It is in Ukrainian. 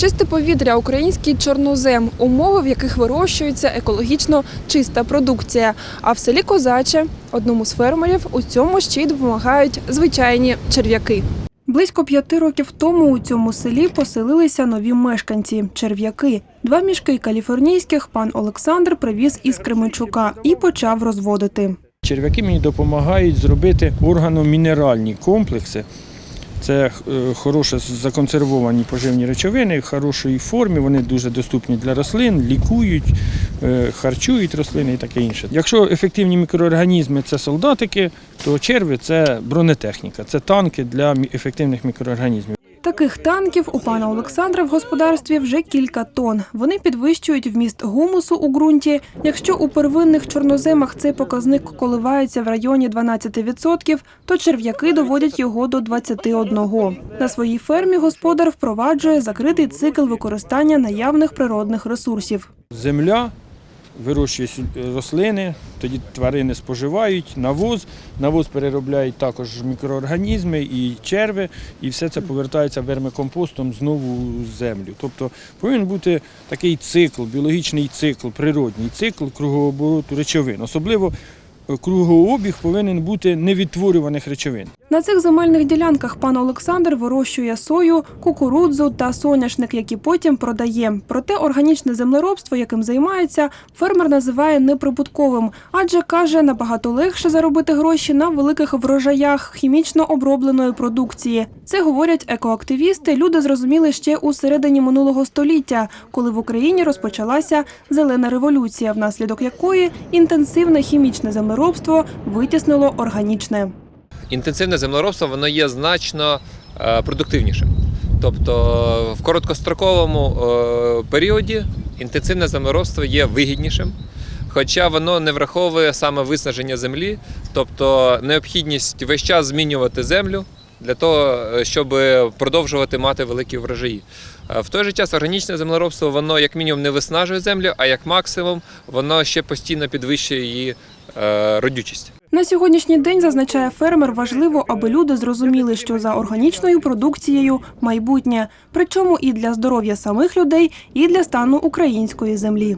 Чисте повітря, український чорнозем, умови, в яких вирощується екологічно чиста продукція. А в селі Козаче, одному з фермерів, у цьому ще й допомагають звичайні черв'яки. Близько п'яти років тому у цьому селі поселилися нові мешканці черв'яки. Два мішки каліфорнійських пан Олександр привіз із Кременчука і почав розводити. Черв'яки мені допомагають зробити органомінеральні комплекси. Це е, хороше законсервовані поживні речовини в хорошій формі. Вони дуже доступні для рослин, лікують, е, харчують рослини і таке інше. Якщо ефективні мікроорганізми це солдатики, то черви це бронетехніка, це танки для ефективних мікроорганізмів. Таких танків у пана Олександра в господарстві вже кілька тонн. Вони підвищують вміст гумусу у ґрунті. Якщо у первинних чорноземах цей показник коливається в районі 12%, то черв'яки доводять його до 21%. На своїй фермі господар впроваджує закритий цикл використання наявних природних ресурсів. Земля вирощує рослини, тоді тварини споживають, навоз, навоз переробляють також мікроорганізми і черви, і все це повертається вермикомпостом знову в землю. Тобто повинен бути такий цикл, біологічний цикл, природній цикл кругообороту речовин. Особливо е, кругообіг повинен бути невідтворюваних речовин. На цих земельних ділянках пан Олександр вирощує сою, кукурудзу та соняшник, які потім продає. Проте органічне землеробство, яким займається, фермер називає неприбутковим, адже каже, набагато легше заробити гроші на великих врожаях хімічно обробленої продукції. Це говорять екоактивісти. Люди зрозуміли ще у середині минулого століття, коли в Україні розпочалася зелена революція, внаслідок якої інтенсивне хімічне землеробство витіснило органічне. Інтенсивне землеробство воно є значно е, продуктивнішим. Тобто в короткостроковому е, періоді інтенсивне землеробство є вигіднішим, хоча воно не враховує саме виснаження землі, тобто необхідність весь час змінювати землю для того, е, щоб продовжувати мати великі врожаї. В той же час органічне землеробство воно як мінімум не виснажує землю, а як максимум воно ще постійно підвищує її родючість. На сьогоднішній день зазначає фермер, важливо, аби люди зрозуміли, що за органічною продукцією майбутнє, причому і для здоров'я самих людей, і для стану української землі.